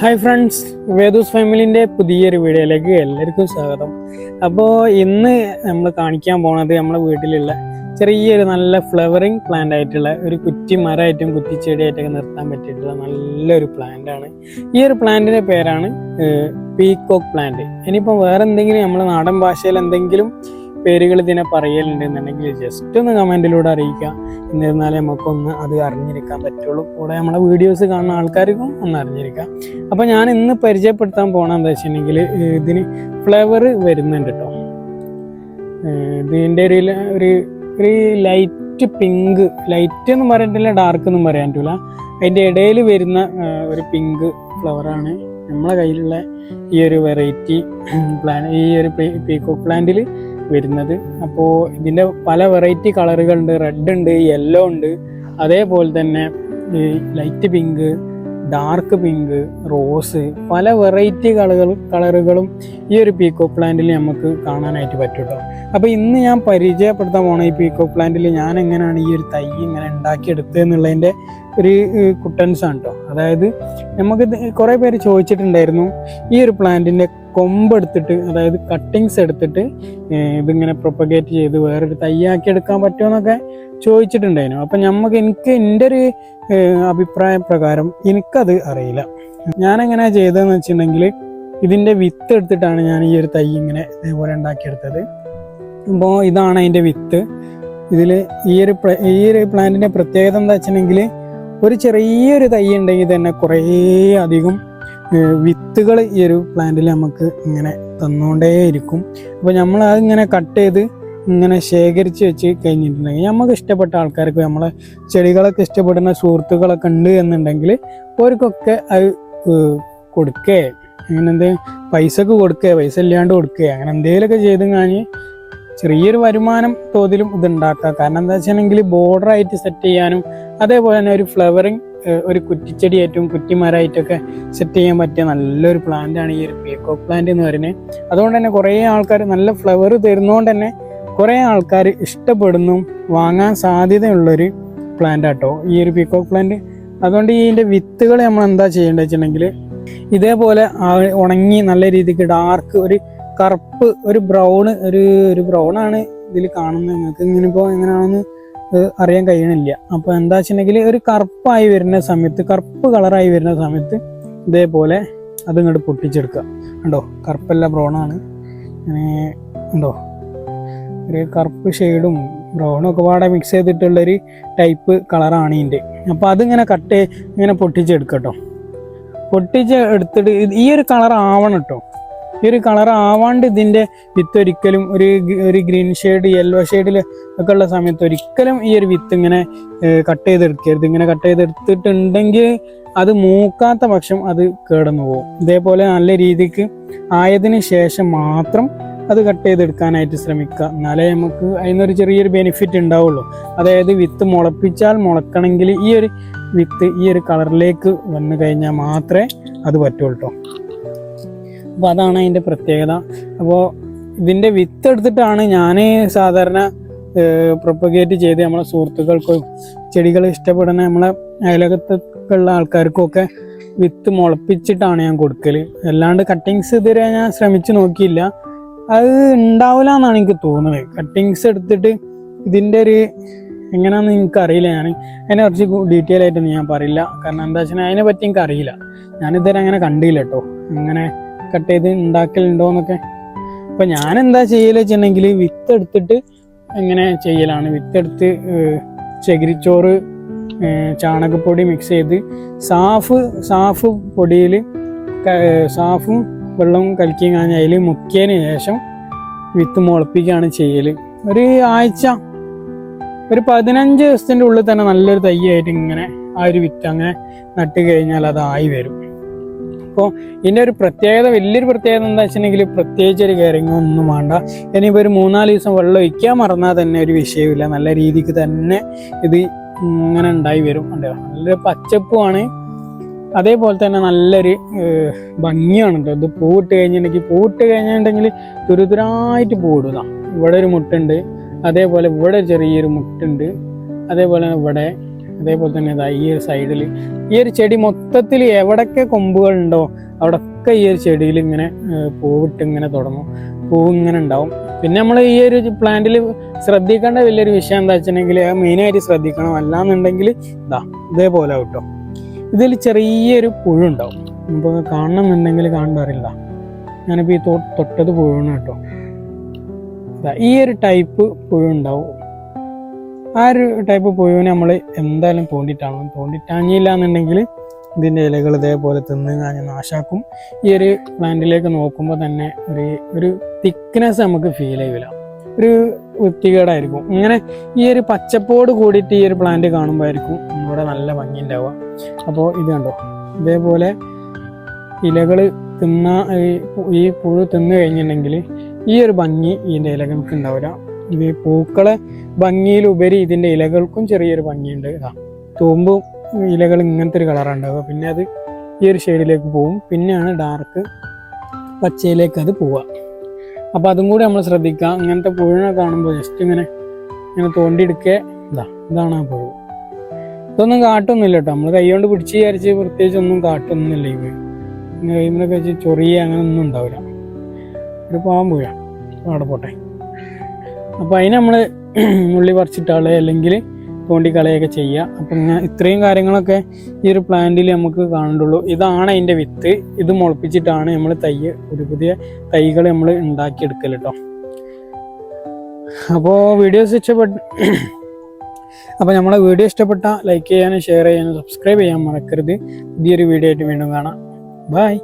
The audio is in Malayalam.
ഹായ് ഫ്രണ്ട്സ് വേദൂസ് ഫാമിലിന്റെ പുതിയൊരു വീഡിയോയിലേക്ക് എല്ലാവർക്കും സ്വാഗതം. അപ്പോൾ ഇന്ന് നമ്മൾ കാണിക്കാൻ പോണത് നമ്മുടെ വീട്ടിലുള്ള ചെറിയൊരു നല്ല ഫ്ലവറിങ് പ്ലാന്റ് ആയിട്ടുള്ള ഒരു കുറ്റി മരമായിട്ടും കുറ്റിച്ചെടിയായിട്ടൊക്കെ നിർത്താൻ പറ്റിയിട്ടുള്ള നല്ലൊരു പ്ലാന്റ് ആണ്. ഈ ഒരു പ്ലാന്റിന്റെ പേരാണ് പീക്കോക്ക് പ്ലാന്റ് ഇനിയിപ്പോൾ വേറെ എന്തെങ്കിലും നമ്മൾ നാടൻ ഭാഷയിൽ എന്തെങ്കിലും പേരുകൾ ഇതിനെ പറയലുണ്ടെന്നുണ്ടെങ്കിൽ ജസ്റ്റ് ഒന്ന് കമന്റിലൂടെ അറിയിക്കുക. എന്നിരുന്നാലേ നമുക്കൊന്ന് അത് അറിഞ്ഞിരിക്കാൻ പറ്റുള്ളൂ. കൂടെ നമ്മളെ വീഡിയോസ് കാണുന്ന ആൾക്കാർക്കും ഒന്ന് അറിഞ്ഞിരിക്കാം. അപ്പോൾ ഞാൻ ഇന്ന് പരിചയപ്പെടുത്താൻ പോകണം എന്താ വെച്ചിട്ടുണ്ടെങ്കിൽ ഇതിന് ഫ്ലേവർ വരുന്നുണ്ട് കേട്ടോ ഇതിന്റെ ഒരു ഒരു ഒരു ലൈറ്റ് പിങ്ക് ലൈറ്റ് എന്ന് പറഞ്ഞിട്ടില്ല ഡാർക്ക് എന്നും പറയാൻ പറ്റില്ല അതിന്റെ ഇടയിൽ വരുന്ന ഒരു പിങ്ക് ഫ്ലവറാണ് നമ്മളെ കയ്യിലുള്ള ഈ ഒരു വെറൈറ്റി പ്ലാൻ ഈ ഒരു പീക്കോ പ്ലാന്റിൽ വരുന്നത്. അപ്പോൾ ഇതിന്റെ പല വെറൈറ്റി കളറുകളുണ്ട് റെഡ് ഉണ്ട് യെല്ലോ ഉണ്ട്. അതേപോലെ തന്നെ light pink dark pink rose പല വെറൈറ്റി കളറുകൾ കളറുകളും ഈ ഒരു പീക്കോ പ്ലാന്റിൽ നമുക്ക് കാണാനായിട്ട് പറ്റും കേട്ടോ അപ്പോൾ ഇന്ന് ഞാൻ പരിചയപ്പെടുത്താൻ പോണ ഈ പീക്കോ പ്ലാന്റിൽ ഞാൻ എങ്ങനെയാണ് ഈ ഒരു തൈ ഇങ്ങനെ ഉണ്ടാക്കിയെടുത്തത് എന്നുള്ളതിന്റെ ഒരു കുട്ടൻസ് ആണ് കേട്ടോ അതായത് നമുക്ക് കുറേ പേര് ചോദിച്ചിട്ടുണ്ടായിരുന്നു ഈ ഒരു പ്ലാന്റിന്റെ കൊമ്പ് എടുത്തിട്ട് അതായത് കട്ടിങ്സ് എടുത്തിട്ട് ഇതിങ്ങനെ പ്രൊപ്പഗേറ്റ് ചെയ്ത് വേറൊരു തയ്യാക്കി എടുക്കാൻ പറ്റുമെന്നൊക്കെ ചോദിച്ചിട്ടുണ്ടായിരുന്നു. അപ്പം നമുക്ക് എനിക്ക് എന്റെ ഒരു അഭിപ്രായ പ്രകാരം എനിക്കത് അറിയില്ല. ഞാൻ എങ്ങനെയാ ചെയ്തതെന്ന് വെച്ചിട്ടുണ്ടെങ്കിൽ ഇതിന്റെ വിത്ത് എടുത്തിട്ടാണ് ഞാൻ ഈ ഒരു തൈ ഇങ്ങനെ ഇതേപോലെ ഉണ്ടാക്കിയെടുത്തത്. അപ്പോൾ ഇതാണ് അതിന്റെ വിത്ത് ഇതിൽ ഈ ഒരു ഈ ഒരു പ്ലാന്റിന്റെ പ്രത്യേകത എന്താ വെച്ചിട്ടുണ്ടെങ്കിൽ ഒരു ചെറിയൊരു തൈ ഉണ്ടെങ്കിൽ തന്നെ കുറേ അധികം വിത്തുകൾ ഈ ഒരു പ്ലാന്റിൽ നമുക്ക് ഇങ്ങനെ തന്നുകൊണ്ടേയിരിക്കും അപ്പോൾ നമ്മൾ അതിങ്ങനെ കട്ട് ചെയ്ത് ഇങ്ങനെ ശേഖരിച്ച് വെച്ച് കഴിഞ്ഞിട്ടുണ്ടെങ്കിൽ നമുക്ക് ഇഷ്ടപ്പെട്ട ആൾക്കാർക്ക് നമ്മളെ ചെടികളൊക്കെ ഇഷ്ടപ്പെടുന്ന സുഹൃത്തുക്കളൊക്കെ ഉണ്ട് എന്നുണ്ടെങ്കിൽ അവർക്കൊക്കെ അത് കൊടുക്കേ. അങ്ങനെ എന്ത് പൈസക്ക് കൊടുക്കേ പൈസ ഇല്ലാണ്ട് കൊടുക്കേ. അങ്ങനെ എന്തെങ്കിലുമൊക്കെ ചെയ്ത് കഴിഞ്ഞ് ചെറിയൊരു വരുമാനം തോതിലും ഇത് ഉണ്ടാക്കുക കാരണം എന്താ വെച്ചിട്ടുണ്ടെങ്കിൽ ബോർഡർ ആയിട്ട് സെറ്റ് ചെയ്യാനും അതേപോലെ തന്നെ ഒരു ഫ്ലവറിങ് ഒരു കുറ്റിച്ചെടിയായിട്ടും കുറ്റിമരമായിട്ടൊക്കെ സെറ്റ് ചെയ്യാൻ പറ്റിയ നല്ലൊരു പ്ലാന്റ് ആണ് ഈ ഒരു പീക്കോക്ക് പ്ലാന്റ് എന്ന് പറയുന്നത്. അതുകൊണ്ട് തന്നെ കുറേ ആൾക്കാർ നല്ല ഫ്ലവർ തരുന്നതുകൊണ്ട് തന്നെ കുറേ ആൾക്കാർ ഇഷ്ടപ്പെടുന്നു വാങ്ങാൻ സാധ്യതയുള്ളൊരു പ്ലാന്റ് ആട്ടോ ഈ ഒരു പീക്കോക്ക് പ്ലാന്റ് അതുകൊണ്ട് ഇതിന്റെ വിത്തുകൾ നമ്മൾ എന്താ ചെയ്യേണ്ടത് വെച്ചിട്ടുണ്ടെങ്കിൽ ഇതേപോലെ ഉണങ്ങി നല്ല രീതിക്ക് ഡാർക്ക് ഒരു കറുപ്പ് ഒരു ബ്രൗൺ ഒരു ഒരു ബ്രൗൺ ആണ് ഇതിൽ കാണുന്നത്. നിങ്ങൾക്ക് ഇങ്ങനെ ഇപ്പോൾ എങ്ങനെയാണെന്ന് അറിയാൻ കഴിയണില്ല. അപ്പോൾ എന്താ വെച്ചിട്ടുണ്ടെങ്കിൽ ഒരു കറുപ്പായി വരുന്ന സമയത്ത് കറുപ്പ് കളറായി വരുന്ന സമയത്ത് ഇതേപോലെ അത് ഇങ്ങോട്ട് പൊട്ടിച്ചെടുക്കുക. കണ്ടോ? കറുപ്പല്ല ബ്രൗണാണ്. ഉണ്ടോ ഒരു കറുപ്പ് ഷെയ്ഡും ബ്രൗണും ഒക്കെ പാടെ മിക്സ് ചെയ്തിട്ടുള്ളൊരു ടൈപ്പ് കളറാണ് ഇതിന്റെ. അപ്പോൾ അതിങ്ങനെ കട്ട് ഇങ്ങനെ പൊട്ടിച്ചെടുക്കട്ടോ കേട്ടോ പൊട്ടിച്ച് എടുത്തിട്ട് ഈ ഒരു കളർ ആവണം കേട്ടോ ഈ ഒരു കളർ ആവാണ്ട് ഇതിന്റെ വിത്ത് ഒരിക്കലും ഒരു ഒരു ഗ്രീൻ ഷെയ്ഡ് യെല്ലോ ഷെയ്ഡിൽ ഒക്കെ ഉള്ള സമയത്ത് ഒരിക്കലും ഈ ഒരു വിത്ത് ഇങ്ങനെ കട്ട് ചെയ്തെടുക്കരുത്. ഇങ്ങനെ കട്ട് ചെയ്തെടുത്തിട്ടുണ്ടെങ്കിൽ അത് മൂക്കാത്ത പക്ഷം അത് കേടന്നു പോകും. ഇതേപോലെ നല്ല രീതിക്ക് ആയതിന് ശേഷം മാത്രം അത് കട്ട് ചെയ്തെടുക്കാനായിട്ട് ശ്രമിക്കുക. എന്നാലേ നമുക്ക് അതിനൊരു ചെറിയൊരു ബെനിഫിറ്റ് ഉണ്ടാവുള്ളൂ. അതായത് വിത്ത് മുളപ്പിച്ചാൽ മുളക്കണമെങ്കിൽ ഈ ഒരു വിത്ത് ഈ ഒരു കളറിലേക്ക് വന്നു കഴിഞ്ഞാൽ മാത്രമേ അത് പറ്റുള്ളൂ കേട്ടോ അപ്പോൾ അതാണ് അതിന്റെ പ്രത്യേകത. അപ്പോൾ ഇതിന്റെ വിത്ത് എടുത്തിട്ടാണ് ഞാൻ സാധാരണ പ്രൊപ്പഗേറ്റ് ചെയ്ത് നമ്മളെ സുഹൃത്തുക്കൾക്കും ചെടികൾ ഇഷ്ടപ്പെടുന്ന നമ്മളെ അയലകത്തുള്ള ആൾക്കാർക്കൊക്കെ വിത്ത് മുളപ്പിച്ചിട്ടാണ് ഞാൻ കൊടുക്കൽ അല്ലാണ്ട് കട്ടിങ്സ് ഇതുവരെ ഞാൻ ശ്രമിച്ചു നോക്കിയില്ല. അത് ഉണ്ടാവില്ല എന്നാണ് എനിക്ക് തോന്നുന്നത്. കട്ടിങ്സ് എടുത്തിട്ട് ഇതിന്റെ ഒരു എങ്ങനെയാണെന്ന് എനിക്ക് അറിയില്ല ഞാൻ അതിനെ കുറച്ച് ഡീറ്റെയിൽ ആയിട്ടൊന്നും ഞാൻ പറയില്ല. കാരണം എന്താ വെച്ചാൽ അതിനെ പറ്റി എനിക്ക് അറിയില്ല ഞാനിതുവരെ അങ്ങനെ കണ്ടില്ല കേട്ടോ. അങ്ങനെ കട്ട് ചെയ്ത് ഉണ്ടാക്കലുണ്ടോ എന്നൊക്കെ. അപ്പൊ ഞാൻ എന്താ ചെയ്യൽ വെച്ചിട്ടുണ്ടെങ്കിൽ വിത്ത് എടുത്തിട്ട് എങ്ങനെ ചെയ്യലാണ്. വിത്ത് എടുത്ത് ഏഹ്, ചകിരിച്ചോറ് ചാണകപ്പൊടി മിക്സ് ചെയ്ത് സാഫ് സാഫ് പൊടിയിൽ സാഫും വെള്ളവും കലക്കിയും കഴിഞ്ഞ് അതിൽ മുക്കിയതിന് ശേഷം വിത്ത് മുളപ്പിക്കുകയാണ് ചെയ്യൽ ഒരു ആഴ്ച ഒരു പതിനഞ്ച് ദിവസത്തിന്റെ ഉള്ളിൽ തന്നെ നല്ലൊരു തൈയായിട്ട് ഇങ്ങനെ ആ ഒരു വിത്ത് അങ്ങനെ നട്ട് കഴിഞ്ഞാൽ അതായി വരും. അപ്പോൾ ഇതിന്റെ ഒരു പ്രത്യേകത വലിയൊരു പ്രത്യേകത എന്താ വെച്ചിട്ടുണ്ടെങ്കിൽ പ്രത്യേകിച്ച് ഒരു കെയറിങ്ങോ ഒന്നും വേണ്ട. ഇനിയിപ്പോൾ ഒരു മൂന്നാൽ ദിവസം വെള്ളം ഒഴിക്കാൻ മറന്നാൽ തന്നെ ഒരു വിഷയമില്ല നല്ല രീതിക്ക് തന്നെ ഇത് ഇങ്ങനെ ഉണ്ടായി വരും. ഉണ്ടോ നല്ലൊരു പച്ചപ്പുമാണ് അതേപോലെ തന്നെ നല്ലൊരു ഭംഗിയാണ് കേട്ടോ. ഇത് പൂവിട്ട് കഴിഞ്ഞിട്ടുണ്ടെങ്കിൽ പൂവിട്ട് കഴിഞ്ഞിട്ടുണ്ടെങ്കിൽ തുരുതുരായിട്ട് പൂവിടുക ഇവിടെ ഒരു മുട്ടുണ്ട്. അതേപോലെ ഇവിടെ ചെറിയൊരു മുട്ടുണ്ട്. അതേപോലെ ഇവിടെ അതേപോലെ തന്നെ ഇതാ ഈ ഒരു സൈഡിൽ ഈ ഒരു ചെടി മൊത്തത്തിൽ എവിടൊക്കെ കൊമ്പുകളുണ്ടോ അവിടൊക്കെ ഈ ഒരു ചെടിയിൽ ഇങ്ങനെ പൂവിട്ട് ഇങ്ങനെ തുടങ്ങും. പൂവ് ഇങ്ങനെ ഉണ്ടാവും. പിന്നെ നമ്മൾ ഈ ഒരു പ്ലാന്റിൽ ശ്രദ്ധിക്കേണ്ട വലിയൊരു വിഷയം എന്താ വെച്ചിട്ടുണ്ടെങ്കിൽ മെയിനായിട്ട് ശ്രദ്ധിക്കണം. അല്ലാന്നുണ്ടെങ്കിൽ ഇതാ ഇതേപോലെ കേട്ടോ ഇതിൽ ചെറിയൊരു പുഴുണ്ടാവും നമുക്ക് കാണണമെന്നുണ്ടെങ്കിൽ കാണാറില്ല ഞാനിപ്പോ ഈ തൊട്ടത് പുഴുവാണ് കേട്ടോ ഈ ഒരു ടൈപ്പ് പുഴു ഉണ്ടാവും. ആ ഒരു ടൈപ്പ് പുഴുവിനെ നമ്മൾ എന്തായാലും തോണ്ടിട്ടാണ് തോണ്ടിട്ടാങ്ങിയില്ല എന്നുണ്ടെങ്കിൽ ഇതിന്റെ ഇലകൾ ഇതേപോലെ തിന്ന് കാഞ്ഞ് നാശാക്കും. ഈ ഒരു പ്ലാന്റിലേക്ക് നോക്കുമ്പോൾ തന്നെ ഒരു ഒരു തിക്നെസ് നമുക്ക് ഫീൽ ചെയ്യില്ല ഒരു വൃത്തികേടായിരിക്കും. ഇങ്ങനെ ഈ ഒരു പച്ചപ്പോട് കൂടിയിട്ട് ഈ ഒരു പ്ലാന്റ് കാണുമ്പോഴായിരിക്കും നമ്മളിവിടെ നല്ല ഭംഗി ഉണ്ടാവുക അപ്പോൾ ഇത് കണ്ടോ? ഇതേപോലെ ഇലകൾ തിന്ന ഈ പുഴു തിന്നു കഴിഞ്ഞിട്ടുണ്ടെങ്കിൽ ഈ ഒരു ഭംഗി ഇതിന്റെ ഇലകൾക്ക് ഉണ്ടാവില്ല ഇത് പൂക്കളെ ഭംഗിയിലുപരി ഇതിന്റെ ഇലകൾക്കും ചെറിയൊരു ഭംഗിയുണ്ട്. ഇതാ തൂമ്പും ഇലകൾ ഇങ്ങനത്തെ ഒരു കളറുണ്ടാവുക പിന്നെ അത് ഈ ഒരു ഷെയ്ഡിലേക്ക് പോവും. പിന്നെയാണ് ഡാർക്ക് പച്ചയിലേക്ക് അത് പോവുക. അപ്പോൾ അതും കൂടി നമ്മൾ ശ്രദ്ധിക്കുക. ഇങ്ങനത്തെ പുഴനെ കാണുമ്പോൾ ജസ്റ്റ് ഇങ്ങനെ ഇങ്ങനെ തോണ്ടിയെടുക്കുക. ഇതാ ഇതാണ് ആ പുഴു. ഇതൊന്നും കാട്ടൊന്നുമില്ല കേട്ടോ. നമ്മൾ കൈകൊണ്ട് പിടിച്ച് വിചാരിച്ച് പ്രത്യേകിച്ച് ഒന്നും കാട്ടൊന്നുമില്ല ഇവ കൈമൊക്കെ വെച്ച് ചൊറിയ അങ്ങനെ ഒന്നും ഉണ്ടാവില്ല. ഒരു പാവം പുഴ അവിടെ പോട്ടെ. അപ്പോൾ അതിന് നമ്മൾ ഉള്ളി പറിച്ചിട്ടാളെ അല്ലെങ്കിൽ തോണ്ടിക്കളയൊക്കെ ചെയ്യുക അപ്പം ഇങ്ങനെ ഇത്രയും കാര്യങ്ങളൊക്കെ ഈ ഒരു പ്ലാന്റിൽ നമുക്ക് കാണണ്ടുള്ളൂ ഇതാണ് അതിന്റെ വിത്ത്. ഇത് മുളപ്പിച്ചിട്ടാണ് നമ്മൾ തൈ പുതിയ പുതിയ തൈകൾ നമ്മൾ ഉണ്ടാക്കിയെടുക്കൽ കേട്ടോ അപ്പോൾ വീഡിയോസ് ഇഷ്ടപ്പെട്ട അപ്പോൾ നമ്മളെ വീഡിയോ ഇഷ്ടപ്പെട്ട ലൈക്ക് ചെയ്യാനും ഷെയർ ചെയ്യാനും സബ്സ്ക്രൈബ് ചെയ്യാൻ മറക്കരുത്. പുതിയൊരു വീഡിയോ ആയിട്ട് വീണ്ടും കാണാം. ബൈ